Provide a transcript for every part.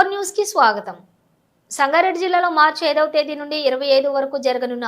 Four న్యూస్కి స్వాగతం. సంగారెడ్డి జిల్లాలో మార్చి ఐదవ తేదీ నుండి ఇరవై ఐదు వరకు జరగనున్న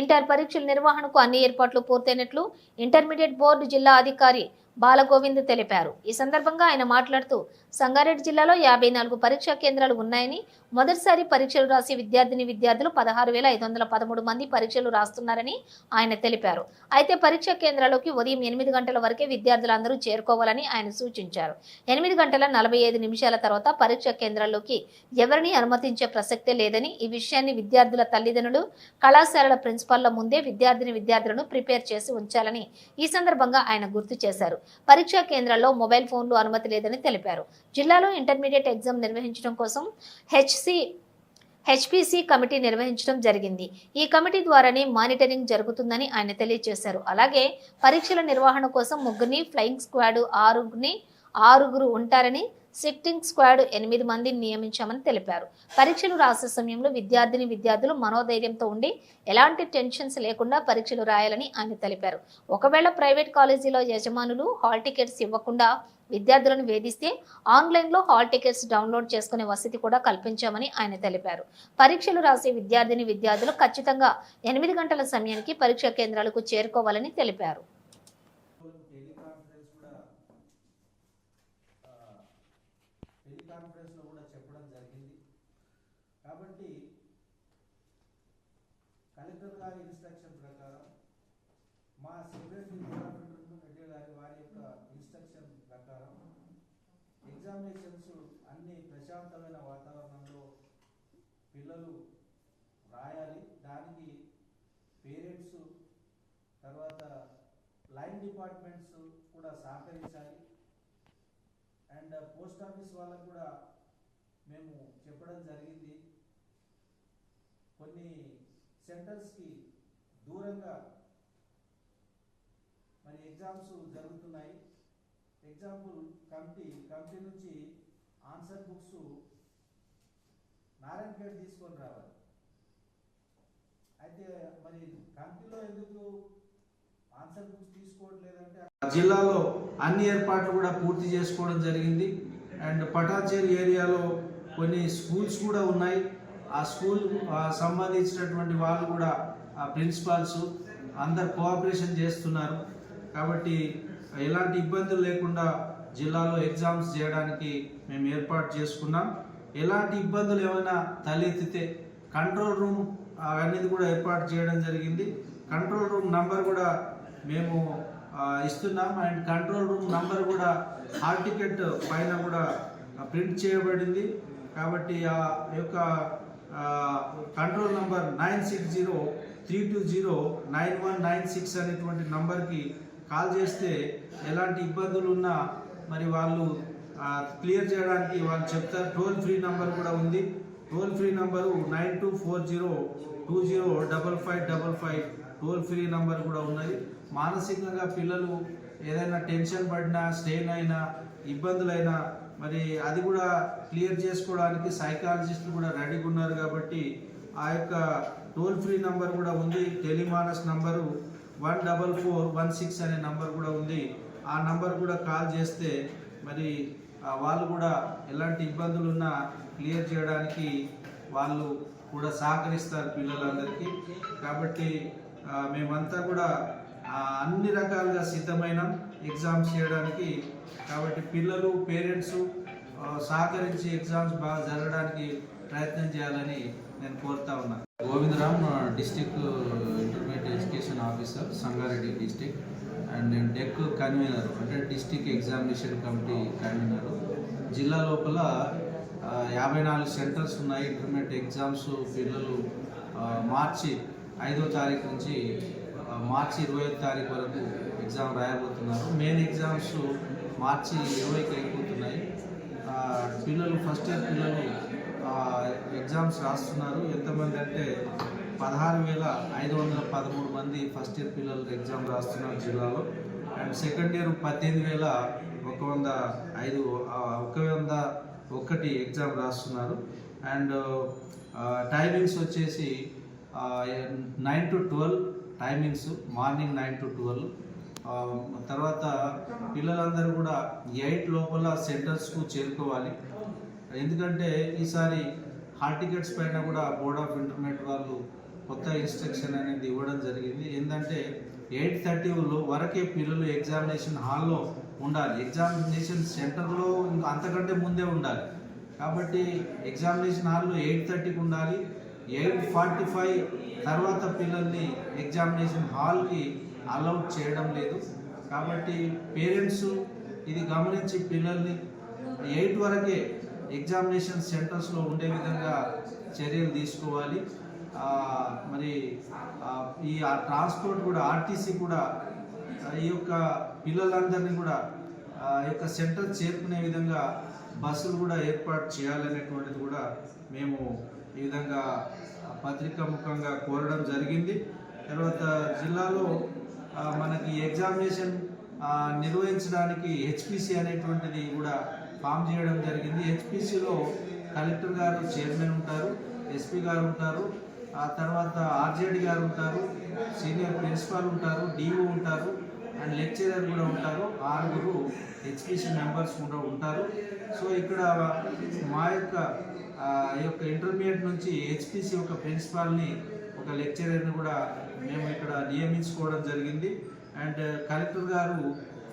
ఇంటర్ పరీక్షల నిర్వహణకు అన్ని ఏర్పాట్లు పూర్తయినట్లు ఇంటర్మీడియట్ బోర్డు జిల్లా అధికారి బాలగోవింద్ తెలిపారు. ఈ సందర్భంగా ఆయన మాట్లాడుతూ సంగారెడ్డి జిల్లాలో యాభై నాలుగు పరీక్షా కేంద్రాలు ఉన్నాయని మొదటిసారి పరీక్షలు రాసి విద్యార్థిని విద్యార్థులు పదహారు వేల ఐదు వందల పదమూడు మంది పరీక్షలు రాస్తున్నారని ఆయన తెలిపారు. అయితే పరీక్షా కేంద్రాల్లోకి ఉదయం ఎనిమిది గంటల వరకే విద్యార్థులందరూ చేరుకోవాలని ఆయన సూచించారు. ఎనిమిది గంటల నలభై ఐదు నిమిషాల తర్వాత పరీక్షా కేంద్రాల్లోకి ఎవరిని అనుమతించే ప్రసక్తే లేదని ఈ విషయాన్ని విద్యార్థుల తల్లిదండ్రులు కళాశాలల ప్రిన్సిపాల్ల ముందే విద్యార్థిని విద్యార్థులను ప్రిపేర్ చేసి ఉంచాలని ఈ సందర్భంగా ఆయన గుర్తు చేశారు. పరీక్షా కేంద్రాల్లో మొబైల్ ఫోన్లు అనుమతి లేదని తెలిపారు. జిల్లాలో ఇంటర్మీడియట్ ఎగ్జామ్ నిర్వహించడం కోసం హెచ్సి హెచ్పిసి కమిటీ నిర్వహించడం జరిగింది. ఈ కమిటీ ద్వారానే మానిటరింగ్ జరుగుతుందని ఆయన తెలియజేశారు. అలాగే పరీక్షల నిర్వహణ కోసం ముగ్గురిని ఫ్లయింగ్ స్క్వాడ్ ఆరుగురిని ఆరుగురు ఉంటారని సిట్టింగ్ స్క్వాడ్ ఎనిమిది మందిని నియమించామని తెలిపారు. పరీక్షలు రాసే సమయంలో విద్యార్థిని విద్యార్థులు మనోధైర్యంతో ఉండి ఎలాంటి టెన్షన్స్ లేకుండా పరీక్షలు రాయాలని ఆయన తెలిపారు. ఒకవేళ ప్రైవేట్ కాలేజీలో యజమానులు హాల్ టికెట్స్ ఇవ్వకుండా విద్యార్థులను వేధిస్తే ఆన్లైన్లో హాల్ టికెట్స్ డౌన్లోడ్ చేసుకునే వసతి కూడా కల్పించామని ఆయన తెలిపారు. పరీక్షలు రాసే విద్యార్థిని విద్యార్థులు ఖచ్చితంగా ఎనిమిది గంటల సమయానికి పరీక్షా కేంద్రాలకు చేరుకోవాలని తెలిపారు టెలికాన్ఫరెన్స్ కూడా ఆ, టెలికాన్ఫరెన్స్లో కూడా చెప్పడం జరిగింది. కాబట్టి కలెక్టర్ గారి ఇన్స్ట్రక్షన్ ప్రకారం మా సెక్రటరీ రెడ్డి గారి వారి యొక్క ఇన్స్ట్రక్షన్ ప్రకారం ఎగ్జామినేషన్స్ అన్ని ప్రశాంతమైన వాతావరణంలో పిల్లలు రాయాలి. దానికి పేరెంట్స్ తర్వాత లైన్ డిపార్ట్మెంట్స్ కూడా సహకరించాలి. అండ్ పోస్ట్ ఆఫీస్ వాళ్ళకు కూడా మేము చెప్పడం జరిగింది. కొన్ని సెంటర్స్కి దూరంగా మరి ఎగ్జామ్స్ జరుగుతున్నాయి. ఎగ్జాంపుల్ కమిటీ కమిటీ నుంచి ఆన్సర్ బుక్స్ నారాయణపేట తీసుకొని రావాలి. అయితే మరి కమిటీలో ఎందుకు జిల్లాలో అన్ని ఏర్పాట్లు కూడా పూర్తి చేసుకోవడం జరిగింది. అండ్ పటాచేరి ఏరియాలో కొన్ని స్కూల్స్ కూడా ఉన్నాయి. ఆ స్కూల్ సంబంధించినటువంటి వాళ్ళు కూడా ఆ ప్రిన్సిపాల్స్ అందరు కోఆపరేషన్ చేస్తున్నారు. కాబట్టి ఎలాంటి ఇబ్బందులు లేకుండా జిల్లాలో ఎగ్జామ్స్ చేయడానికి మేము ఏర్పాటు చేసుకున్నాం. ఎలాంటి ఇబ్బందులు ఏమైనా తలెత్తితే కంట్రోల్ రూమ్ అనేది కూడా ఏర్పాటు చేయడం జరిగింది. కంట్రోల్ రూమ్ నంబర్ కూడా మేము ఇస్తున్నాం. అండ్ కంట్రోల్ రూమ్ నంబర్ కూడా హాల్ టికెట్ పైన కూడా ప్రింట్ చేయబడింది. కాబట్టి ఆ యొక్క control number nine six zero three two zero nine one nine six అనేటువంటి నంబర్కి కాల్ చేస్తే ఎలాంటి ఇబ్బందులు ఉన్నా మరి వాళ్ళు క్లియర్ చేయడానికి వాళ్ళు చెప్తారు. టోల్ ఫ్రీ నంబర్ కూడా ఉంది. Toll free number nine two four zero two zero double five double five toll free number కూడా ఉన్నది. మానసికంగా పిల్లలు ఏదైనా టెన్షన్ పడినా స్ట్రెయిన్ అయినా ఇబ్బందులైనా మరి అది కూడా క్లియర్ చేసుకోవడానికి సైకాలజిస్టులు కూడా రెడీగా ఉన్నారు కాబట్టి ఆ యొక్క టోల్ ఫ్రీ నంబర్ కూడా ఉంది. Telemanas number one double four one six అనే నంబర్ కూడా ఉంది. ఆ నంబర్ కూడా కాల్ చేస్తే మరి వాళ్ళు కూడా ఎలాంటి ఇబ్బందులు ఉన్నా క్లియర్ చేయడానికి వాళ్ళు కూడా సహకరిస్తారు పిల్లలందరికీ. కాబట్టి మేమంతా కూడా అన్ని రకాలుగా సిద్ధమైన ఎగ్జామ్స్ చేయడానికి కాబట్టి పిల్లలు పేరెంట్స్ సహకరించి ఎగ్జామ్స్ బాగా జరగడానికి ప్రయత్నం చేయాలని నేను కోరుతా ఉన్నాను Govindaram district intermediate education officer Sangareddy district and నేను డెక్ కన్వీనర్ అంటే డిస్టిక్ ఎగ్జామినేషన్ కమిటీ కన్వీనర్ జిల్లా లోపల యాభై నాలుగు సెంటర్స్ ఉన్నాయి. ఇంటర్మీడియట్ ఎగ్జామ్స్ పిల్లలు మార్చి ఐదో తారీఖు నుంచి మార్చి ఇరవై తారీఖు వరకు ఎగ్జామ్ రాయబోతున్నారు. మెయిన్ ఎగ్జామ్స్ మార్చి ఇరవైకి అయిపోతున్నాయి. పిల్లలు ఫస్ట్ ఇయర్ పిల్లలు ఎగ్జామ్స్ రాస్తున్నారు. ఎంతమంది అంటే పదహారు వేల ఐదు వందల పదమూడు మంది ఫస్ట్ ఇయర్ పిల్లలు ఎగ్జామ్ రాస్తున్నారు జిల్లాలో. అండ్ సెకండ్ ఇయర్ పద్దెనిమిది వేల ఒక వంద ఐదు ఒక వంద ఒకటి ఎగ్జామ్ రాస్తున్నారు. అండ్ టైమింగ్స్ వచ్చేసి nine to twelve timings morning nine to twelve తర్వాత పిల్లలందరూ కూడా ఎయిట్ లోపల సెంటర్స్కు చేరుకోవాలి. ఎందుకంటే ఈసారి హాల్ టికెట్స్ పైన కూడా బోర్డ్ ఆఫ్ ఇంటర్మీడియట్ వాళ్ళు కొత్త ఇన్స్ట్రక్షన్ అనేది ఇవ్వడం జరిగింది. ఏంటంటే ఎయిట్ థర్టీ వరకే పిల్లలు ఎగ్జామినేషన్ హాల్లో ఉండాలి. ఎగ్జామినేషన్ సెంటర్లో ఇంకా అంతకంటే ముందే ఉండాలి. కాబట్టి ఎగ్జామినేషన్ హాల్లో ఎయిట్ థర్టీకి ఉండాలి. ఎయిట్ ఫార్టీ ఫైవ్ తర్వాత పిల్లల్ని ఎగ్జామినేషన్ హాల్కి అలౌట్ చేయడం లేదు. కాబట్టి పేరెంట్స్ ఇది గమనించి పిల్లల్ని ఎయిట్ వరకే ఎగ్జామినేషన్ సెంటర్స్లో ఉండే విధంగా చర్యలు తీసుకోవాలి. మరి ఈ ట్రాన్స్పోర్ట్ కూడా ఆర్టీసీ కూడా ఈ యొక్క పిల్లలందరినీ కూడా ఆ యొక్క సెంటర్ చేరుకునే విధంగా బస్సులు కూడా ఏర్పాటు చేయాలనేటువంటిది కూడా మేము ఈ విధంగా పత్రిక ముఖంగా కోరడం జరిగింది. తర్వాత జిల్లాలో మనకి ఎగ్జామినేషన్ నిర్వహించడానికి హెచ్పిసి అనేటువంటిది కూడా ఫామ్ చేయడం జరిగింది. హెచ్పిసిలో కలెక్టర్ గారు చైర్మన్ ఉంటారు ఎస్పీ గారు ఉంటారు ఆ తర్వాత ఆర్జేడి గారు ఉంటారు సీనియర్ ప్రిన్సిపాల్ ఉంటారు డిఓ ఉంటారు. అండ్ లెక్చరర్ కూడా ఉంటారు. ఆరుగురు ఎడ్యుకేషన్ మెంబర్స్ కూడా ఉంటారు. సో ఇక్కడ మా యొక్క ఈ యొక్క ఇంటర్మీడియట్ నుంచి హెచ్పిసి ఒక ప్రిన్సిపాల్ని ఒక లెక్చరర్ని కూడా మేము ఇక్కడ నియమించుకోవడం జరిగింది. అండ్ కలెక్టర్ గారు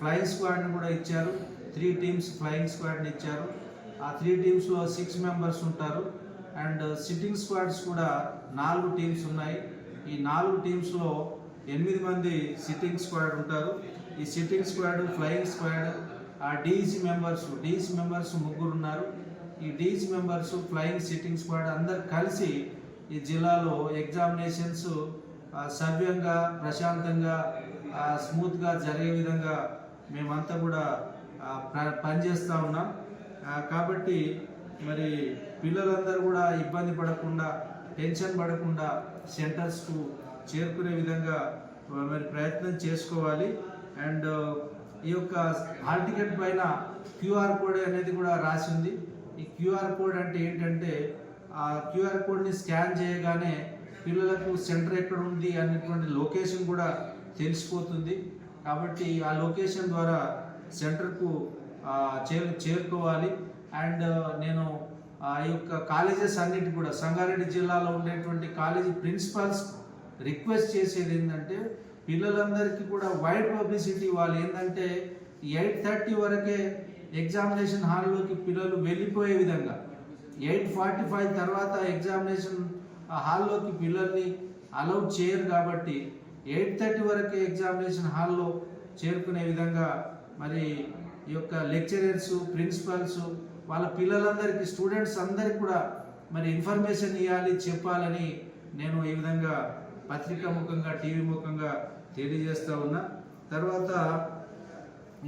ఫ్లయింగ్ స్క్వాడ్ని కూడా ఇచ్చారు. త్రీ టీమ్స్ ఫ్లయింగ్ స్క్వాడ్ని ఇచ్చారు. ఆ త్రీ టీమ్స్లో సిక్స్ మెంబర్స్ ఉంటారు. అండ్ సిట్టింగ్ స్క్వాడ్స్ కూడా నాలుగు టీమ్స్ ఉన్నాయి. ఈ నాలుగు టీమ్స్లో ఎనిమిది మంది సిట్టింగ్ స్క్వాడ్ ఉంటారు. ఈ సిట్టింగ్ స్క్వాడ్ ఫ్లయింగ్ స్క్వాడ్ ఆ డీజీ మెంబర్స్ డీజీ మెంబర్స్ ముగ్గురు ఉన్నారు ఈ DG members flying sitting squad అందరు కలిసి ఈ జిల్లాలో ఎగ్జామినేషన్స్ సవ్యంగా ప్రశాంతంగా స్మూత్గా జరిగే విధంగా మేమంతా కూడా పనిచేస్తూ ఉన్నాం. కాబట్టి మరి పిల్లలందరూ కూడా ఇబ్బంది పడకుండా టెన్షన్ పడకుండా సెంటర్స్కు చేరుకునే విధంగా మరి ప్రయత్నం చేసుకోవాలి. అండ్ ఈ యొక్క హాల్ టికెట్ పైన క్యూఆర్ కోడ్ అనేది కూడా రాసి ఉంది ఈ క్యూఆర్ కోడ్ అంటే ఏంటంటే ఆ క్యూఆర్ కోడ్ని స్కాన్ చేయగానే పిల్లలకు సెంటర్ ఎక్కడ ఉంది అనేటువంటి లొకేషన్ కూడా తెలిసిపోతుంది. కాబట్టి ఆ లొకేషన్ ద్వారా సెంటర్కు చేరు చేరుకోవాలి. అండ్ నేను ఆ యొక్క కాలేజెస్ అన్నిటి కూడా సంగారెడ్డి జిల్లాలో ఉండేటువంటి కాలేజీ ప్రిన్సిపాల్స్ రిక్వెస్ట్ చేసేది ఏంటంటే పిల్లలందరికీ కూడా వైడ్ పబ్లిసిటీ ఇవ్వాలి. ఏంటంటే ఎయిట్ థర్టీ వరకే ఎగ్జామినేషన్ హాల్లోకి పిల్లలు వెళ్ళిపోయే విధంగా. ఎయిట్ ఫార్టీ ఫైవ్ తర్వాత ఎగ్జామినేషన్ హాల్లోకి పిల్లల్ని అలౌట్ చేయరు కాబట్టి ఎయిట్ థర్టీ వరకే ఎగ్జామినేషన్ హాల్లో చేరుకునే విధంగా మరి ఈ యొక్క లెక్చరర్స్ ప్రిన్సిపల్స్ వాళ్ళ పిల్లలందరికీ స్టూడెంట్స్ అందరికీ కూడా మరి ఇన్ఫర్మేషన్ ఇవ్వాలి చెప్పాలని నేను ఈ విధంగా పత్రికా ముఖంగా టీవీ ముఖంగా తెలియజేస్తూ ఉన్నా. తర్వాత